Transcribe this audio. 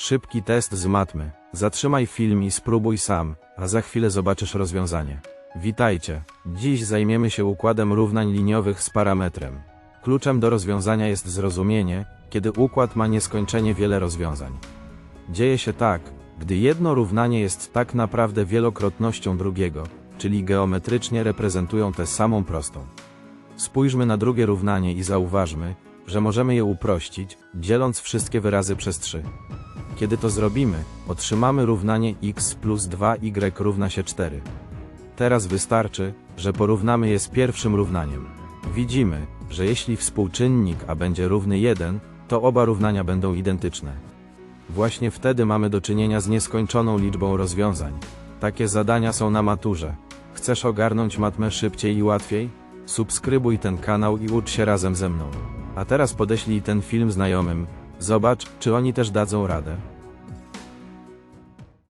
Szybki test z matmy. Zatrzymaj film i spróbuj sam, a za chwilę zobaczysz rozwiązanie. Witajcie. Dziś zajmiemy się układem równań liniowych z parametrem. Kluczem do rozwiązania jest zrozumienie, kiedy układ ma nieskończenie wiele rozwiązań. Dzieje się tak, gdy jedno równanie jest tak naprawdę wielokrotnością drugiego, czyli geometrycznie reprezentują tę samą prostą. Spójrzmy na drugie równanie i zauważmy, że możemy je uprościć, dzieląc wszystkie wyrazy przez 3. Kiedy to zrobimy, otrzymamy równanie x plus 2y równa się 4. Teraz wystarczy, że porównamy je z pierwszym równaniem. Widzimy, że jeśli współczynnik a będzie równy 1, to oba równania będą identyczne. Właśnie wtedy mamy do czynienia z nieskończoną liczbą rozwiązań. Takie zadania są na maturze. Chcesz ogarnąć matmę szybciej i łatwiej? Subskrybuj ten kanał i ucz się razem ze mną. A teraz podeślij ten film znajomym. Zobacz, czy oni też dadzą radę.